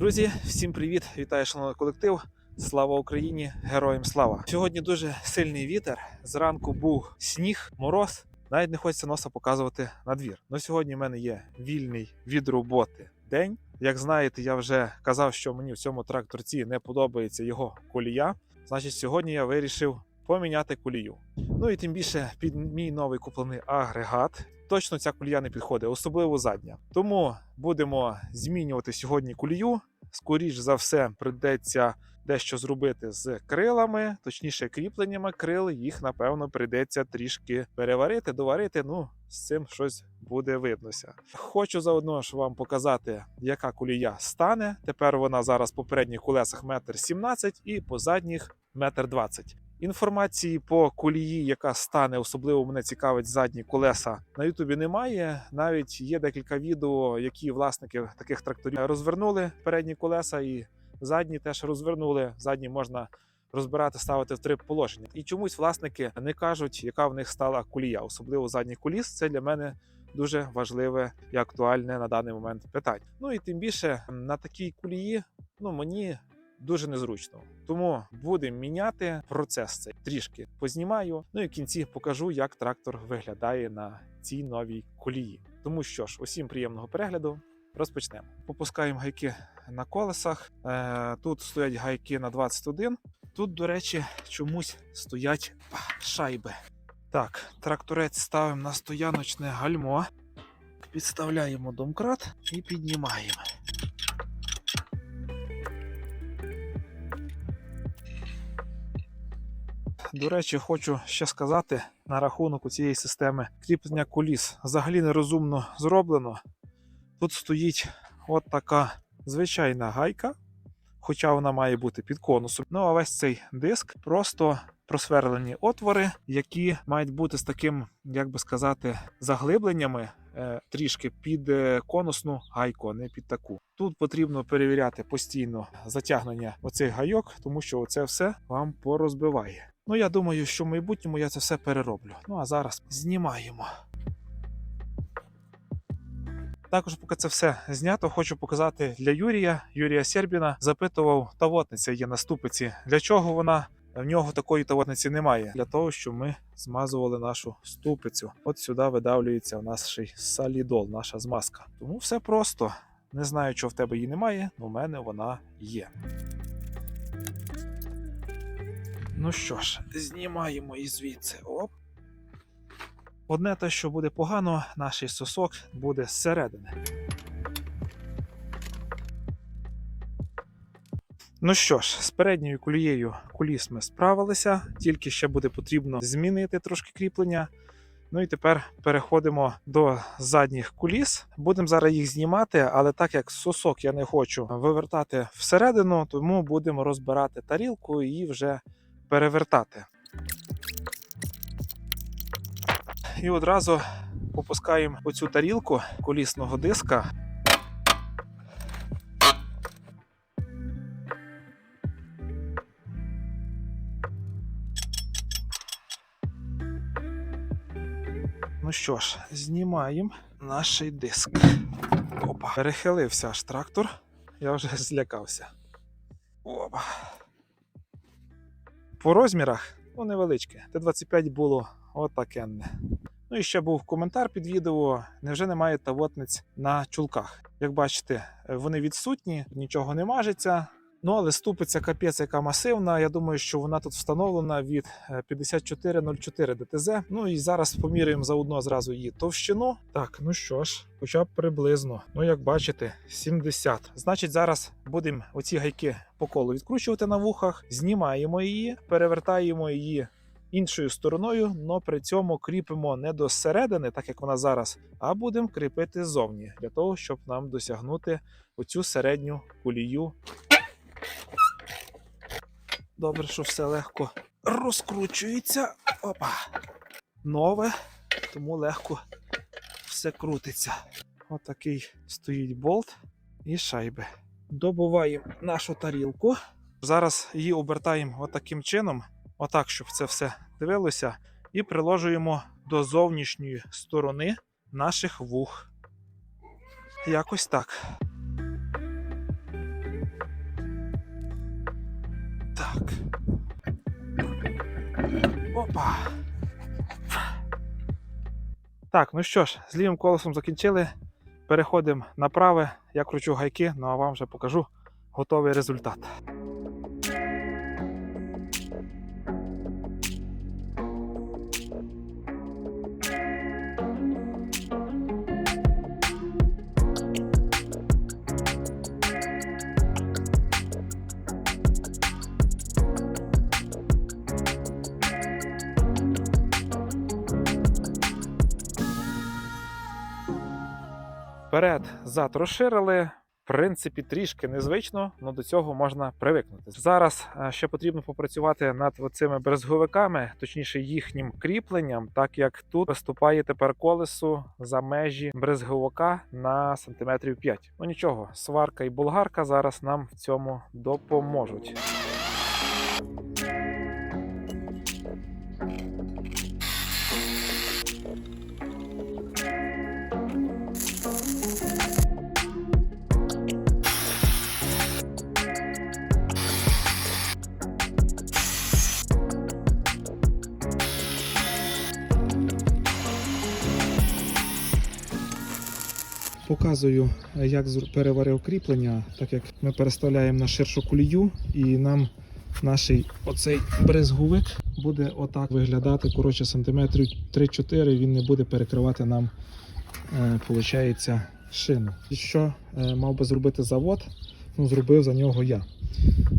Друзі, всім привіт! Вітаю шановний колектив. Слава Україні! Героям слава! Сьогодні дуже сильний вітер. Зранку був сніг, мороз. Навіть не хочеться носа показувати на двір. Ну сьогодні в мене є вільний від роботи день. Як знаєте, я вже казав, що мені в цьому тракторці не подобається його колія. Значить, сьогодні я вирішив поміняти колію. Ну і тим більше під мій новий куплений агрегат. Точно ця колія не підходить, особливо задня. Тому будемо змінювати сьогодні колію. Скоріш за все, прийдеться дещо зробити з крилами, точніше, кріпленнями крил. Їх напевно прийдеться трішки переварити, доварити. Ну, з цим щось буде виднося. Хочу заодно ж вам показати, яка колія стане. Тепер вона зараз по передніх колесах метр сімнадцять і по задніх метр двадцять. Інформації по колії, яка стане, особливо мене цікавить задні колеса. На Ютубі немає. Навіть є декілька відео, які власники таких тракторів розвернули передні колеса, і задні теж розвернули. Задні можна розбирати, ставити в три положення. І чомусь власники не кажуть, яка в них стала колія, особливо задніх коліс. Це для мене дуже важливе і актуальне на даний момент питання. Ну і тим більше на такій колії, ну мені дуже незручно. Тому будемо міняти процес цей трішки познімаю. Ну і в кінці покажу, як трактор виглядає на цій новій колії. Тому що ж, усім приємного перегляду. Розпочнемо. Попускаємо гайки на колесах. Е, тут стоять гайки на 21. Тут, до речі, чомусь стоять шайби. Так, тракторець ставимо на стояночне гальмо, підставляємо домкрат і піднімаємо. До речі, хочу ще сказати на рахунок у цієї системи кріплення коліс. Взагалі нерозумно зроблено. Тут стоїть от така звичайна гайка, хоча вона має бути під конусом. Ну а весь цей диск просто просверлені отвори, які мають бути з таким, як би сказати, заглибленнями е, трішки під е, конусну гайку, а не під таку. Тут потрібно перевіряти постійно затягнення оцих гайок, тому що це все вам порозбиває. Ну, я думаю, що в майбутньому я це все перероблю. Ну а зараз знімаємо. Також, поки це все знято, хочу показати для Юрія. Юрія Сербіна запитував, тавотниця є на ступиці. Для чого вона? В нього такої тавотниці немає. Для того, щоб ми змазували нашу ступицю. От сюди видавлюється у нас ще й салідол, наша змазка. Тому все просто. Не знаю, чого в тебе її немає, але в мене вона є. Ну що ж, знімаємо і звідси. Оп. Одне те, що буде погано, наш сосок буде зсередини. Ну що ж, з передньою колією куліс ми справилися, тільки ще буде потрібно змінити трошки кріплення. Ну і тепер переходимо до задніх куліс. Будемо зараз їх знімати, але так як сосок я не хочу вивертати всередину, тому будемо розбирати тарілку і вже перевертати. І одразу попускаємо оцю тарілку колісного диска. Ну що ж, знімаємо наш диск. Опа, перехилився аж трактор. Я вже злякався. Опа. По розмірах ну, невеличке. Т-25 було отакенне. Ну і ще був коментар під відео. Невже немає тавотниць на чулках? Як бачите, вони відсутні, нічого не мажеться. Ну, але ступиця капець, яка масивна. Я думаю, що вона тут встановлена від е, 5404 ДТЗ. Ну і зараз поміряємо заодно зразу її товщину. Так, ну що ж, хоча б приблизно. Ну, як бачите, 70. Значить, зараз будемо оці гайки по колу відкручувати на вухах, знімаємо її, перевертаємо її іншою стороною, але при цьому кріпимо не до середини, так як вона зараз, а будемо кріпити ззовні, для того, щоб нам досягнути оцю середню колію. Добре, що все легко розкручується. Опа. Нове, тому легко все крутиться. Отакий стоїть болт і шайби. Добуваємо нашу тарілку. Зараз її обертаємо отаким чином, отак, щоб це все дивилося, і приложуємо до зовнішньої сторони наших вух. Якось так. Так. Опа. Так, ну що ж, з лівим колесом закінчили. Переходимо на праве. Я кручу гайки, ну а вам вже покажу готовий результат. Вперед, зад розширили. В принципі, трішки незвично, але до цього можна привикнути. Зараз е, ще потрібно попрацювати над цими брезговиками, точніше їхнім кріпленням, так як тут виступає тепер колесо за межі брезговика на сантиметрів 5. Ну нічого, сварка і болгарка зараз нам в цьому допоможуть. Показую, як переварив кріплення, так як ми переставляємо на ширшу колію, і нам наш оцей брезговик буде отак виглядати. Коротше, сантиметрів 3-4 він не буде перекривати нам, е, получається, шину. І що е, мав би зробити завод? Ну, зробив за нього я.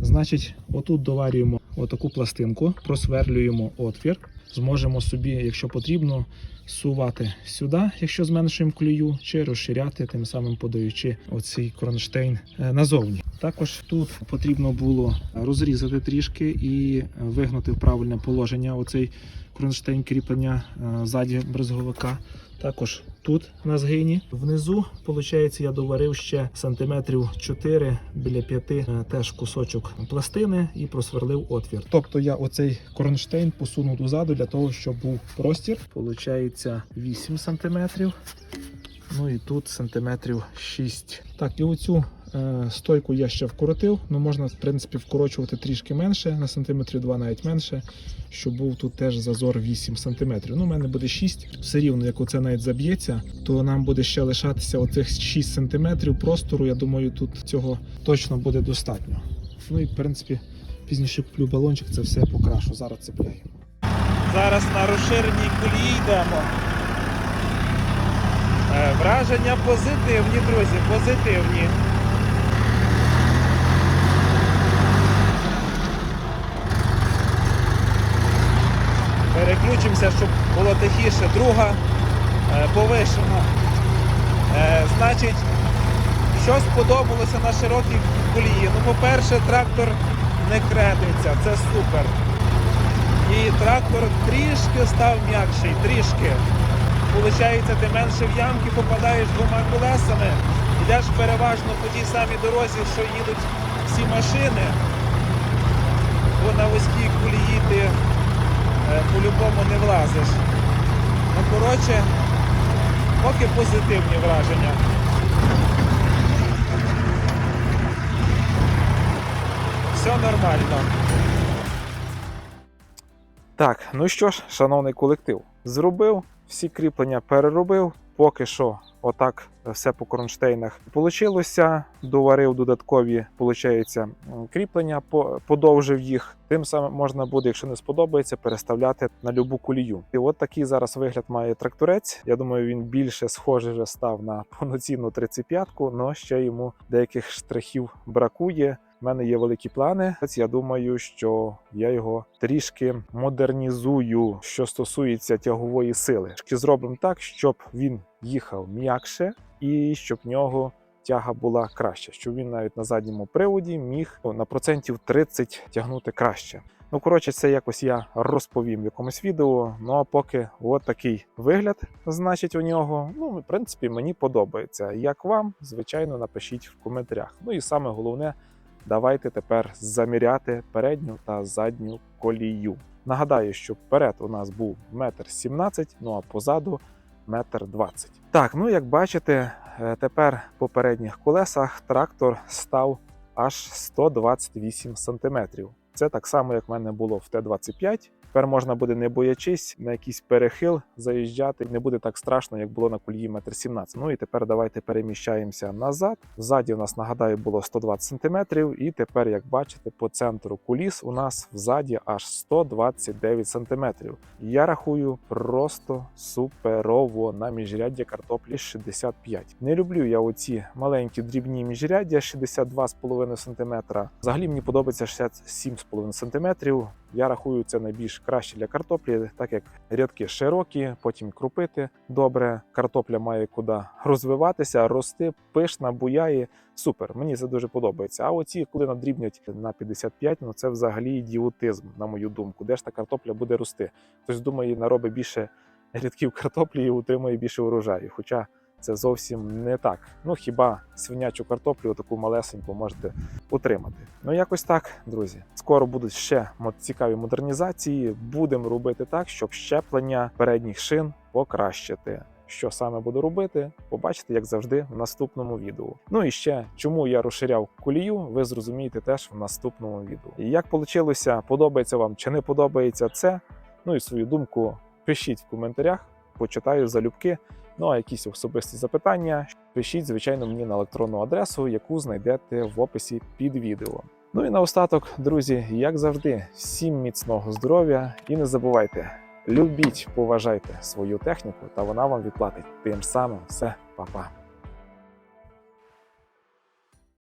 Значить, отут доварюємо отаку пластинку, просверлюємо отвір. Зможемо собі, якщо потрібно, сувати сюди, якщо зменшуємо клюю, чи розширяти, тим самим подаючи оцей кронштейн е, назовні. Також тут потрібно було розрізати трішки і вигнути в правильне положення оцей кронштейн кріплення е, ззаді брезговика. Також тут на згині. Внизу, виходить, я доварив ще сантиметрів 4 біля 5 е, теж кусочок пластини і просверлив отвір. Тобто я оцей кронштейн посунув дозаду для того, щоб був простір. Получається 8 сантиметрів. Ну і тут сантиметрів 6. Так, і оцю стойку я ще вкоротив. Ну можна, в принципі, вкорочувати трішки менше, на сантиметрів 2 навіть менше, щоб був тут теж зазор 8 сантиметрів. Ну, у мене буде 6. Все рівно, як оце навіть заб'ється, то нам буде ще лишатися оцих 6 сантиметрів простору. Я думаю, тут цього точно буде достатньо. Ну і в принципі, пізніше куплю балончик, це все покрашу. Зараз цепляємо. Зараз на розширеній колії йдемо. Е, Враження позитивні, друзі, позитивні. Переключимося, щоб було тихіше. Друга е, повишена. Е, Значить, що сподобалося на широкій колії? Ну, по-перше, трактор не кредиться, це супер. І трактор трішки став м'якший, трішки. Получається, ти менше в ямки попадаєш двома колесами, йдеш переважно по тій самій дорозі, що їдуть всі машини, бо на вузькій колії ти по-любому не влазиш. Ну, коротше, поки позитивні враження. Все нормально. Так, ну що ж, шановний колектив, зробив, всі кріплення переробив. Поки що, отак все по кронштейнах получилося. Доварив додаткові, получається, кріплення, по- подовжив їх. Тим самим можна буде, якщо не сподобається, переставляти на любу колію. І от такий зараз вигляд має тракторець. Я думаю, він більше схожий вже став на повноцінну 35-ку, але ще йому деяких штрихів бракує. У мене є великі плани. Я думаю, що я його трішки модернізую, що стосується тягової сили. Зробимо так, щоб він їхав м'якше і щоб в нього тяга була краща, щоб він навіть на задньому приводі міг на процентів 30 тягнути краще. Ну, коротше, це якось я розповім в якомусь відео. Ну а поки от такий вигляд, значить, у нього. Ну, в принципі, мені подобається. Як вам, звичайно, напишіть в коментарях. Ну і саме головне, давайте тепер заміряти передню та задню колію. Нагадаю, що вперед у нас був метр сімнадцять, ну а позаду метр двадцять. Так, ну як бачите, е, тепер по передніх колесах трактор став аж 128 см. Це так само, як в мене було в Т-25. Тепер можна буде, не боячись, на якийсь перехил заїжджати. Не буде так страшно, як було на кульї 1,17 м. Ну і тепер давайте переміщаємося назад. Ззаді у нас, нагадаю, було 120 см, і тепер, як бачите, по центру куліс у нас взаді аж 129 см. Я рахую просто суперово на міжряддя картоплі 65. Не люблю я оці маленькі дрібні міжряддя 62,5 см. Взагалі мені подобається 67,5 см. Я рахую це найбільш краще для картоплі, так як рядки широкі, потім крупити добре. Картопля має куди розвиватися, рости, пишна, буяє. Супер, мені це дуже подобається. А оці, коли надрібнять на 55, ну це взагалі ідіотизм, на мою думку. Де ж та картопля буде рости? Хтось думає, наробить більше рядків картоплі і утримує більше урожаю. Хоча це зовсім не так. Ну хіба свинячу картоплю таку малесеньку можете утримати. Ну якось так, друзі. Скоро будуть ще цікаві модернізації. Будемо робити так, щоб щеплення передніх шин покращити. Що саме буду робити, побачите, як завжди, в наступному відео. Ну і ще чому я розширяв колію, ви зрозумієте теж в наступному відео. І як вийшло, подобається вам чи не подобається це. Ну і свою думку пишіть в коментарях, почитаю залюбки. Ну а якісь особисті запитання пишіть, звичайно, мені на електронну адресу, яку знайдете в описі під відео. Ну і наостаток, друзі, як завжди, всім міцного здоров'я і не забувайте, любіть, поважайте свою техніку, та вона вам відплатить. Тим самим все, па-па.